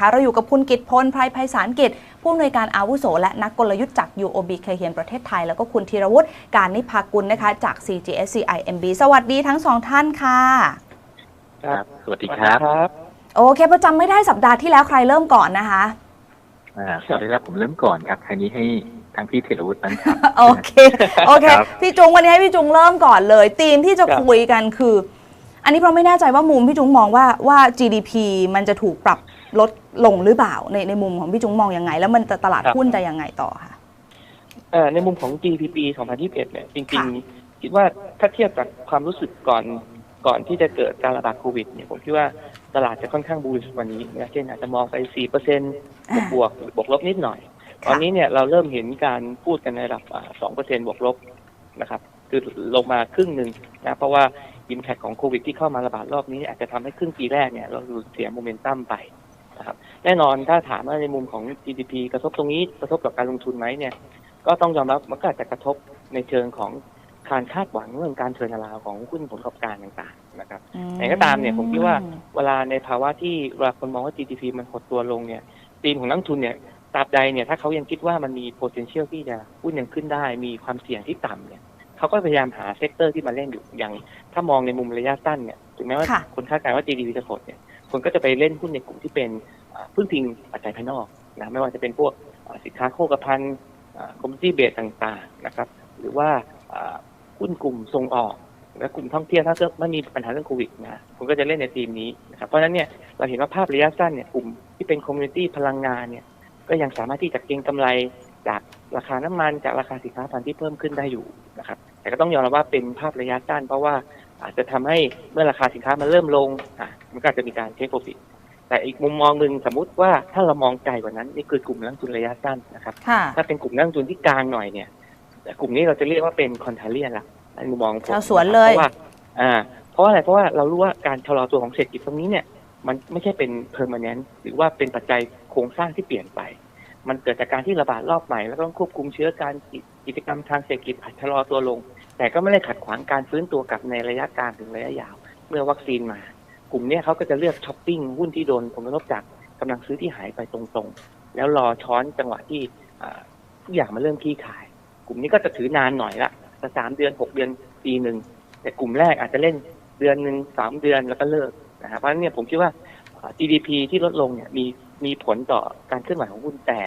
ค่ะเราอยู่กับคุณกิตพลไพรไพศาลกิจ ผู้อำนวยการอาวุโส และนักกลยุทธ์จาก UOB เคเฮียนประเทศไทย แล้วก็คุณธีรวุฒิการนิพากุลนะคะ จาก CGSC IMB สวัสดีทั้งสองท่านค่ะ ครับ สวัสดีครับครับโอเคประจำไม่ได้สัปดาห์ที่แล้วใครเริ่มก่อนนะคะอ่าสวัสดีครับผมเริ่มก่อนครับครั้งนี้ให้ทางพี่เทรวุฒินั้นครับโอเคโอเคครับพี่จุงวันนี้ให้พี่จุงเริ่มก่อนเลยธีมที่จะครับคุยกันคือ อันนี้เพราะไม่แน่ใจว่ามุมพี่จุงมองว่าว่า GDP มันจะถูกปรับลด ลงหรือเปล่าในในมุมของพี่จุงมองยังไง แล้วมันจะตลาดหุ้นจะยังไงต่อคะเอ่อในมุมของ GDP 2021 เนี่ยจริงๆ คิดว่าถ้าเทียบกับความรู้สึกก่อนก่อนที่จะเกิดการระบาดโควิดเนี่ยผมคิดว่าตลาดจะค่อนข้างบูลส์วันนี้นะเช่นอาจจะมองไป 4%บวกบวกบวกลบนิดหน่อย ตอนนี้เนี่ยเราเริ่มเห็นการพูดกันในระดับอ่า2%บวกลบนะครับคือลงมาครึ่งหนึ่งนะเพราะว่าอิมแพคของโควิดที่เข้ามาระบาดรอบนี้อาจจะทำให้ครึ่งปีแรกเนี่ยเราสูญเสียโมเมนตัมไป นะครับแน่นอนถ้าถามว่าในมุมของ GDP กระทบตรงนี้กระทบกับการลงทุนไหมเนี่ย ก็ต้องยอมรับมันก็อาจจะกระทบในเชิงของการคาดหวังเรื่องการเทิร์นาราวของหุ้นผลประกอบการต่างๆนะครับแต่ก็ตามเนี่ยผมคิดว่าเวลาในภาวะที่เวลาคนมองว่า GDP มันหดตัวลงเนี่ยธีมของนักลงทุนเนี่ยตราบใดเนี่ยถ้าเขายังคิดว่ามันมี potential ที่จะหุ้นยังขึ้นได้ มีความเสี่ยงที่ต่ำเนี่ยเขาก็พยายามหาเซกเตอร์ที่มาเล่นอยู่อย่าง ถ้ามองในมุมระยะสั้นเนี่ยถึงแม้ว่าค่ะคนคาดการณ์ว่า GDP จะหดเนี่ยคนก็จะไปเล่นหุ้นในกลุ่มที่เป็นอ่า พึ่งพิงปัจจัยภายนอกนะไม่ว่าจะเป็นพวกสินค้าโภคภัณฑ์คอมมิตี้เบสต่างๆนะครับ หรือว่าหุ้นกลุ่มส่งออกและกลุ่มท่องเที่ยวถ้าเกิดไม่มีปัญหาเรื่องโควิดนะคุณก็จะเล่นในทีมนี้นะครับเพราะฉะนั้นเนี่ยเราเห็นว่าภาพระยะสั้นเนี่ยกลุ่มที่เป็นคอมมูนิตี้พลังงานเนี่ยก็ยังสามารถที่จะเก็งกำไรจากราคาน้ำมันจากราคาสินค้าพันที่เพิ่มขึ้นได้อยู่นะครับแต่ก็ต้องยอมรับว่าเป็นภาพระยะสั้น เพราะว่าอาจจะทำให้เมื่อราคาสินค้ามันเริ่มลงอะมันก็จจะมีการเทคโปรฟิต แต่อีกมุมมองหนึ่งสมมุติว่าถ้าเรามองไกลกว่านั้นนี่คือกลุ่มนักลงทุนระยะสั้นนะครับค่ะถ้าเป็นกลุ่มนักลงทุนที่กลางหน่อยเนี่ยแต่กลุ่มนี้เราจะเรียกว่าเป็นคอนเทเลียนละในมุมมองผมชาวสวนเลยเพราะว่าอ่า เพราะอะไรเพราะว่าเรารู้ว่าการชะลอตัวของเศรษฐกิจตรงนี้เนี่ย มันไม่ใช่เป็นเพอร์มานแนนต์หรือว่าเป็นปัจจัยโครงสร้างที่เปลี่ยนไป มันเกิดจากการที่ระบาดรอบใหม่แล้วก็ต้องควบคุมเชื้อการกิจกรรมทางเศรษฐกิจอาจชะลอตัวลง แต่ก็ไม่ได้ขัดขวางการฟื้นตัวกลับในระยะกลางถึงระยะยาว เมื่อวัคซีนมา กลุ่มเนี้ยเขาก็จะเลือกช้อปปิ้งหุ้นที่โดนผลกระทบจากกำลังซื้อที่หายไปตรงๆ แล้วรอช้อนจังหวะที่ทุกอย่างมันเริ่มคลี่คลาย กลุ่มนี้ก็จะถือนานหน่อยละสักสามเดือนหกเดือนปีหนึ่งแต่กลุ่มแรกอาจจะเล่นเดือนหนึ่งสามเดือนแล้วก็เลิกนะครับเพราะฉะนั้นเนี่ยผมคิดว่า GDP ที่ลดลงเนี่ยมีมีผลต่อการเคลื่อนไหวของหุ้นแต่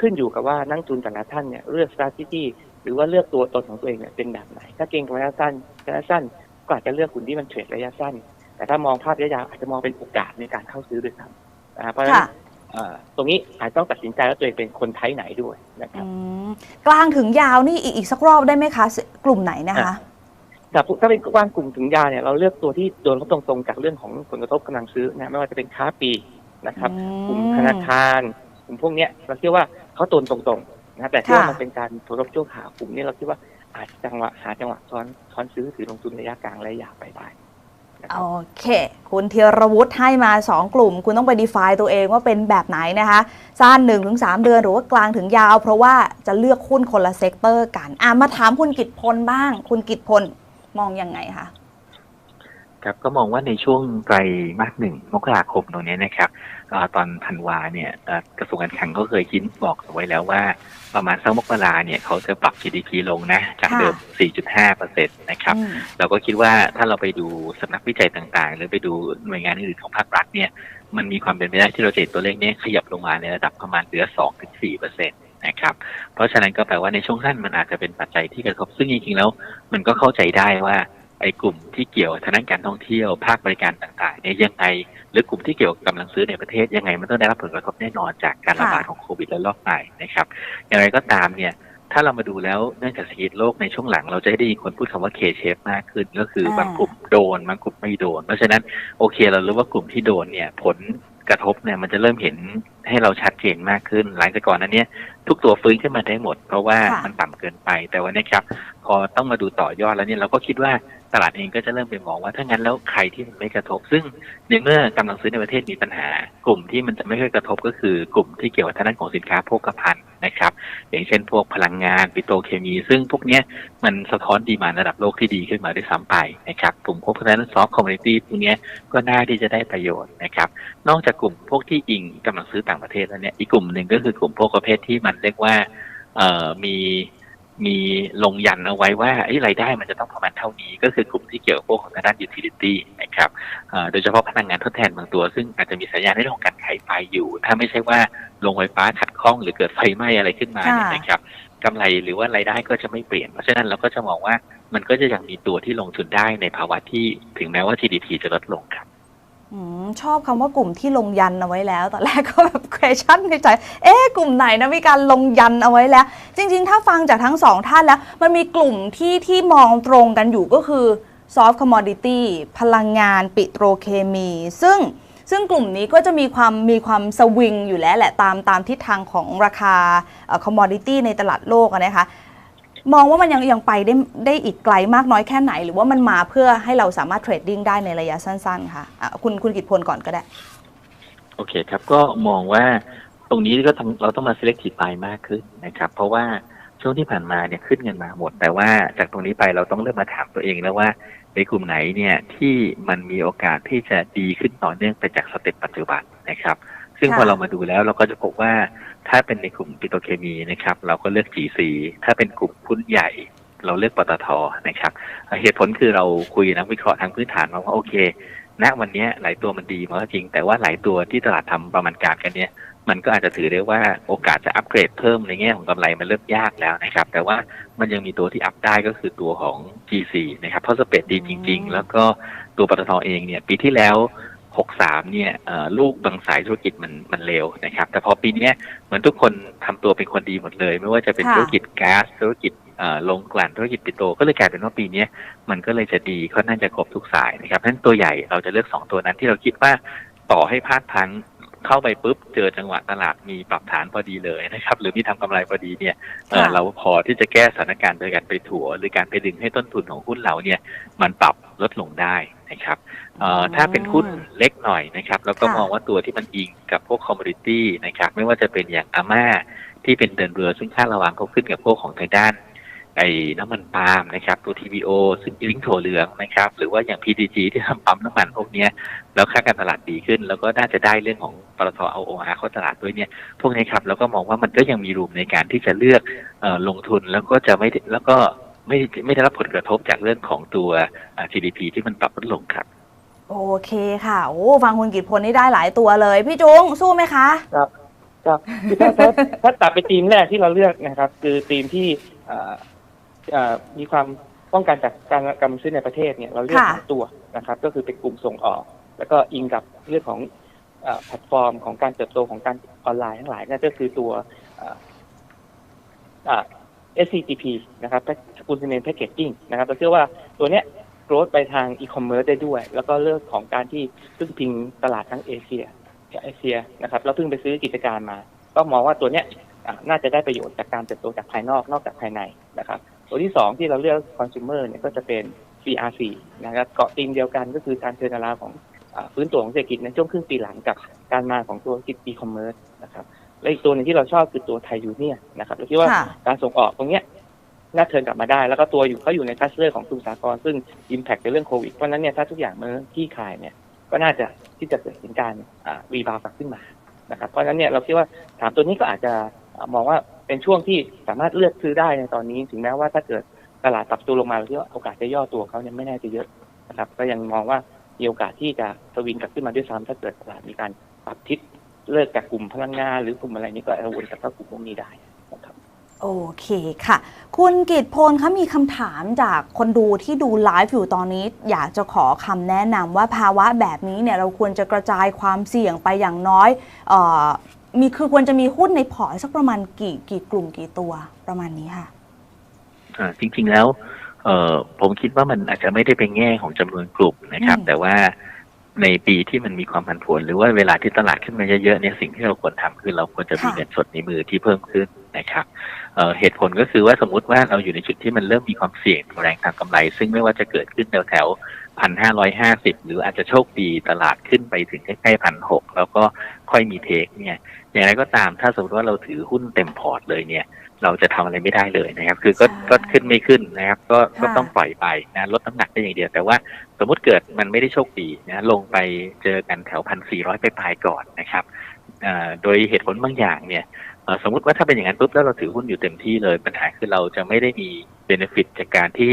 ขึ้นอยู่กับว่านักลงทุนแต่ละท่านเนี่ยเลือก strategy หรือว่าเลือกตัวตนของตัวเองเนี่ยเป็นแบบไหน ถ้าเก่งระยะสั้นระยะสั้นก็อาจจะเลือกหุ้นที่มันเทรดระยะสั้น แต่ถ้ามองภาพระยะยาวอาจจะมองเป็นโอกาสในการเข้าซื้อด้วยซ้ำนะครับเพราะฉะนั้ค่ะนอ่าตรงนี้อาจต้องตัดสินใจว่าตัวเองเป็นคนไทยไหนด้วยนะครับอืมกลางถึงยาวนี่อีกอีกสักรอบได้ไหมคะ กลุ่มไหนนะคะแต่ถ้าเป็นกว้างกลุ่มถึงยาวเนี่ยเราเลือกตัวที่โดนกระทบตรงๆจากเรื่องของผลกระทบกำลังซื้อนะไม่ว่าจะเป็นค้าปลีกนะครับอืมกลุ่มธนาคารกลุ่มพวกเนี้ยเราคิดว่าเขาโดนตรงๆนะแต่ที่ว่าค่ะมันเป็นการผลกระทบชั่วข่าวกลุ่มนี้เราคิดว่าอาจจะจังหวะหาจังหวะช้อนช้อนซื้อถือลงทุนระยะกลางระยะยาวไปได้ นะคโอรับเค คุณเทียรวุฒิให้มา 2 กลุ่ม คุณต้องไป define ตัวเองว่าเป็นแบบไหนนะคะสั้น1ถึง3เดือนหรือว่ากลางถึงยาว เพราะว่าจะเลือกหุ้นคนละเซกเตอร์กันอะมาถามคุณกิตพลบ้าง คุณกิตพลมองยังไงคะ ครับก็มองว่าในช่วงไตรมาสหนึ่งมกราคมตรงนี้นะครับอ่าตอนธันวาเนี่ยเอ่อกระทรวงการคลังก็เคยคิดบอกเอาไว้แล้วว่าประมาณสักมกราเนี่ยเขาจะปรับ GDP ลงนะจากเดิม 4.5เปอร์เซ็นต์นะครับอืมเราก็คิดว่าถ้าเราไปดูสำนักวิจัยต่างๆ หรือไปดูหน่วยงานอื่นของภาครัฐเนี่ยมันมีความเป็นไปได้ที่เราจะเห็นตัวเลขเนี้ขยับลงมาในระดับประมาณเหลือ2ถึง4เปอร์เซ็นต์นะครับ เพราะฉะนั้นก็แปลว่าในช่วงสั้นมันอาจจะเป็นปัจจัยที่กระทบซึ่งจริงๆแล้ว มันก็เข้าใจได้ว่า ไอ้กลุ่มที่เกี่ยวทางด้านการท่องเที่ยวภาคบริการต่างๆเนี่ยยังไง หรือกลุ่มที่เกี่ยวกับกำลังซื้อในประเทศยังไง มันต้องได้รับผลกระทบแน่นอนจากการระบาดของโควิดและรอบใหม่นะครับอย่างไรก็ตามเนี่ยถ้าเรามาดูแล้วเนื่องจากเศรษฐกิจโลกในช่วงหลัง เราจะได้ยินคนพูดคำว่า K-shape มากขึ้น ก็คืออาบางกลุ่มโดนบางกลุ่มไม่โดน เพราะฉะนั้นโอเคเรารู้ว่ากลุ่มที่โดนเนี่ยผลกระทบเนี่ยมันจะเริ่มเห็นให้เราชัดเจนมากขึ้น หลังจากก่อนนั้นเนี่ยทุกตัวฟื้นขึ้นมาได้หมด เพราะว่าค่ะมันต่ำเกินไปแต่วันนี้ครับ พอต้องมาดูต่อยอดแล้วเนี่ยเราก็คิดว่า ตลาดเองก็จะเริ่มไปมองว่าถ้างั้นแล้วใครที่มันไม่กระทบ ซึ่งในเมื่อกำลังซื้อในประเทศมีปัญหา กลุ่มที่มันจะไม่ค่อยกระทบก็คือกลุ่มที่เกี่ยวกับทางด้านของสินค้าโภคภัณฑ์นะครับ อย่างเช่นพวกพลังงานปิโตรเคมี ซึ่งพวกเนี้ยมันสะท้อนดีมาระดับโลกที่ดีขึ้นมาด้วยซ้ำไปนะครับกลุ่มพวกทางด้านซอฟต์คอมมูนิตี้พวกเนี้ยก็น่าที่จะได้ประโยชน์นะครับนอกจากกลุ่มพวกที่อิงกำลังซื้อต่างประเทศแล้วเนี่ยอีกกลุ่มหนึ่งก็คือกลุ่มพวกประเภทที่มันเรียกว่าเอ่อมี มีลงยันเอาไว้ว่าไอ้รายได้มันจะต้องประมาณเท่านี้ ก็คือกลุ่มที่เกี่ยวกับพวกของทางด้านยูทิลิตี้นะครับโดยเฉพาะพลังงานทดแทนบางตัว ซึ่งอาจจะมีสัญญาณในเรื่องของการขายไฟอยู่ ถ้าไม่ใช่ว่าโรงไฟฟ้าขัดข้องหรือเกิดไฟไหม้อะไรขึ้นมาเนี่ยนะครับกำไรหรือว่ารายได้ก็จะไม่เปลี่ยน เพราะฉะนั้นเราก็จะมองว่ามันก็จะยังมีตัวที่ลงทุนได้ในภาวะที่ถึงแม้ว่า GDP จะลดลงครับ อชอบคำว่ากลุ่มที่ลงยันเอาไว้แล้ว ตอนแรกก็แบบ question ในใจ เอ๊ะกลุ่มไหนนะมีการลงยันเอาไว้แล้ว จริง ๆ ถ้าฟังจากทั้งสองท่านแล้ว มันมีกลุ่มที่ที่มองตรงกันอยู่ก็คือ soft commodity พลังงานปิโตรเคมี ซึ่งซึ่งกลุ่มนี้ก็จะมีความมีความสวิงอยู่แล้วแหละตามตามทิศทางของราคาเอ่อ commodity ในตลาดโลกนะคะ มองว่ามันยังยังไปได้ได้อีกไกลมากน้อยแค่ไหน หรือว่ามันมาเพื่อให้เราสามารถเทรดดิ้งได้ในระยะสั้นๆ ค่ะะคุณคุณกิตพลก่อนก็ได้ โอเคครับ ก็มองว่าตรงนี้ก็เราต้องมา selective buy มากขึ้นนะครับ เพราะว่าช่วงที่ผ่านมาเนี่ยขึ้นเงินมาหมด แต่ว่าจากตรงนี้ไปเราต้องเริ่มมาถามตัวเองแล้วว่าในกลุ่มไหนเนี่ยที่มันมีโอกาสที่จะดีขึ้นต่อเนื่องไปจากสเต็ปปัจจุบันนะครับ ซึ่งค่ะพอเรามาดูแล้วเราก็จะพบว่าถ้าเป็นในกลุ่มปิโตรเคมีนะครับ เราก็เลือก GC ถ้าเป็นกลุ่มหุ้นใหญ่เราเลือกปตทนะครับเอ่อเหตุผลคือเราคุยกับนักวิเคราะห์ทางพื้นฐานมาว่าโอเคณวันเนี้ยหลายตัวมันดีมันก็จริง แต่ว่าหลายตัวที่ตลาดทำประมาณการกันเนี้ยมันก็อาจจะถือได้ว่าโอกาสจะอัปเกรดเพิ่มในแง่ของกำไรมันเริ่มยากแล้วนะครับ แต่ว่ามันยังมีตัวที่อัพได้ก็คือตัวของ G4 นะครับเพราะสเปดดีจริง ๆ แล้วก็ตัวปตทเองเนี่ยปีที่แล้ว 63 เนี่ยเอ่อลูกบางสายธุรกิจมันมันเร็วนะครับ แต่พอปีเนี้ยเหมือนทุกคนทำตัวเป็นคนดีหมดเลย ไม่ว่าจะเป็นค่ะธุรกิจก๊าซธุรกิจเอ่อโรงกลั่นธุรกิจปิโตรก็เลยกลายเป็นว่าปีเนี้ยมันก็เลยจะดีค่อนข้างจะครบทุกสายนะครับเพราะฉะนั้นตัวใหญ่เราจะเลือกสองตัวนั้นที่เราคิดว่าต่อให้พลาดพลัง เข้าไปปุ๊บเจอจังหวะตลาดมีปรับฐานพอดีเลยนะครับ หรือมีทำกำไรพอดีเนี่ยเอ่อค่ะเราพอที่จะแก้สถานการณ์โดยการไปถัว หรือการไปดึงให้ต้นทุนของหุ้นเราเนี่ยมันปรับลดลงได้นะครับเอ่อถ้าเป็นหุ้นเล็กหน่อยนะครับ แล้วก็ค่ะมองว่าตัวที่มันอิงกับพวกคอมมูนิตี้นะครับ ไม่ว่าจะเป็นอย่างอาม่าที่เป็นเดินเรือซึ่งค่าระวังเขาขึ้นกับพวกของทางด้าน ไอ้น้ำมันปาล์มนะครับตัว TBO ซึ่งลิงก์ถั่วเหลืองนะครับ หรือว่าอย่าง PDG ที่ทำปั๊มน้ำมันพวกเนี้ยแล้วค่าการตลาดดีขึ้น แล้วก็น่าจะได้เรื่องของปตทเอา OR เข้าตลาดด้วยเนี่ย พวกนี้ครับแล้วก็มองว่ามันก็ยังมีรูมในการที่จะเลือกเออลงทุนแล้วก็จะไม่แล้วก็ไม่ไม่ได้รับผลกระทบจากเรื่องของตัวอ่า GDP ที่มันปรับลดลงครับโอเคค่ะ โอ้ ฟังคุณกิตพลนี่ได้หลายตัวเลย พี่จุงสู้ไหมคะ ครับคือถ้าถ้าถ้าตัดไปทีมแรกที่เราเลือกนะครับ คือทีมที่เอ่อเอ่อ มีความป้องกันจากการกำซื้อในประเทศเนี่ยเราเลือกค่ะสองตัวนะครับ ก็คือเป็นกลุ่มส่งออก แล้วก็อิงกับเรื่องของเอ่อแพลตฟอร์มของการเติบโตของการออนไลน์ทั้งหลายนั่นก็คือตัวเอ่อเอ่อ SCTP นะครับสกุลซีเมนต์แพคเกจจิ้งนะครับเราเชื่อว่าตัวเนี้ยโกรธไปทางอีคอมเมิร์ซได้ด้วย แล้วก็เรื่องของการที่พึ่งพิงตลาดทั้งเอเชียเอเชียนะครับแล้วเพิ่งไปซื้อกิจการมา ก็มองว่าตัวเนี้ยอะน่าจะได้ประโยชน์จากการเติบโตจากภายนอกนอกจากภายในนะครับ ตัวที่สองที่เราเลือกคอน sumer เนี่ยก็จะเป็น CRC นะครับเกาะตีมเดียวกันก็คือการเทิร์นอาราของอ่าฟื้นตัวของเศรษฐกิจในช่วงครึ่งปีหลังกับการมาของตัวกิจ e-commerce นะครับและอีกตัวหนึงที่เราชอบคือตัวไทยูเนียนะครับเราคิดว่าค่ะการส่งออกตรงเนี้ยน่าเทิร์นกลับมาได้ แล้วก็ตัวอยู่เขาอยู่ในคัสเตอร์ของกลุ่มสากลซึ่ง impact ในเรื่องโควิดเพราะฉะนั้นเนี่ยถ้าทุกอย่างมันที่ขายเนี่ยก็น่าจะที่จะเกิดเป็นการรีบาวกลับขึ้นมานะครับเพราะฉะนั้นเนี่ยเราคิดว่าถามตัวนี้ก็อาจจะอ่ามองว่า เป็นช่วงที่สามารถเลือกซื้อได้ในตอนนี้ ถึงแม้ว่าถ้าเกิดตลาดปรับตัวลงมาเราคิดว่าโอกาสจะย่อตัวเขาเนี่ยไม่น่าจะเยอะนะครับ ก็ยังมองว่ามีโอกาสที่จะสวิงกลับขึ้นมาด้วยซ้ำถ้าเกิดตลาดมีการปรับทิศเลิกจากกลุ่มพลังงานหรือกลุ่มอะไรนี้ก็อาจจะวนกลับเข้ากลุ่มพวกนี้ได้นะครับโอเคค่ะ คุณกิตพลคะมีคำถามจากคนดูที่ดูไลฟ์อยู่ตอนนี้ อยากจะขอคำแนะนำว่าภาวะแบบนี้เนี่ยเราควรจะกระจายความเสี่ยงไปอย่างน้อยอ มีคือควรจะมีหุ้นในพอร์ตสักประมาณกี่กี่กลุ่มกี่ตัวประมาณนี้ค่ะอ่าจริง ๆ แล้วเอ่อผมคิดว่ามันอาจจะไม่ได้เป็นแง่ของจำนวนกลุ่มนะครับอืมแต่ว่าในปีที่มันมีความผันผวนหรือว่าเวลาที่ตลาดขึ้นมาเยอะๆเนี่ยสิ่งที่เราควรทำคือเราควรจะมีค่ะเงินสดในมือที่เพิ่มขึ้นนะครับเอ่อเหตุผลก็คือว่าสมมติว่าเราอยู่ในจุดที่มันเริ่มมีความเสี่ยงแรงทางกำไร ซึ่งไม่ว่าจะเกิดขึ้นแถวๆพันห้าร้อยห้าสิบหรืออาจจะโชคดีตลาดขึ้นไปถึงใกล้ๆพันหกแล้วก็ค่อยมีเทคเนี่ย อย่างไรก็ตามถ้าสมมติว่าเราถือหุ้นเต็มพอร์ตเลยเนี่ย เราจะทำอะไรไม่ได้เลยนะครับ คือก็ใช่ก็ขึ้นไม่ขึ้นนะครับ ก็ก็ค่ะต้องปล่อยไปนะลดน้ำหนักได้อย่างเดียว แต่ว่าสมมติเกิดมันไม่ได้โชคดีนะลงไปเจอกันแถวพันสี่ร้อยไปปลายๆก่อนนะครับเอ่อโดยเหตุผลบางอย่างเนี่ยเอ่อสมมติว่าถ้าเป็นอย่างนั้นปุ๊บแล้วเราถือหุ้นอยู่เต็มที่เลย ปัญหาคือเราจะไม่ได้มีเบนฟิตจากการที่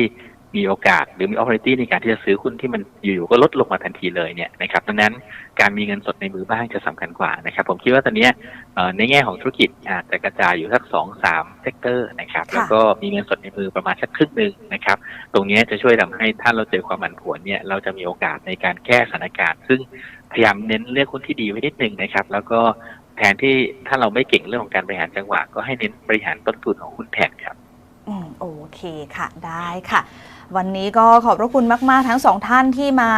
มีโอกาสหรือมี opportunity ในการที่จะซื้อหุ้นที่มันอยู่ๆก็ลดลงมาทันทีเลยเนี่ยนะครับดังนั้นการมีเงินสดในมือบ้างจะสำคัญกว่านะครับผมคิดว่าตอนเนี้ยเอ่อในแง่ของธุรกิจอาจจะกระจายอยู่สักสองสามเซกเตอร์นะครับค่ะแล้วก็มีเงินสดในมือประมาณสักครึ่งหนึ่งนะครับตรงเนี้ยจะช่วยทำให้ถ้าเราเจอความผันผวนเนี่ยเราจะมีโอกาสในการแก้สถานการณ์ ซึ่งพยายามเน้นเลือกหุ้นที่ดีไว้นิดนึงนะครับแล้วก็แทนที่ถ้าเราไม่เก่งเรื่องของการบริหารจังหวะ ก็ให้เน้นบริหารต้นทุนของหุ้นแทนครับอืมโอเคค่ะได้ค่ะ วันนี้ก็ขอบพระคุณมาก ๆ ทั้งสองท่านที่มา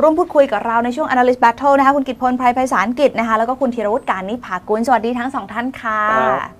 ร่วมพูดคุยกับเราในช่วง Analyst Battle นะคะ คุณกิตพลไพรไพศาลกิจนะคะ แล้วก็คุณธีรวุฒิการนิพากุลสวัสดีทั้งสองท่านค่ะ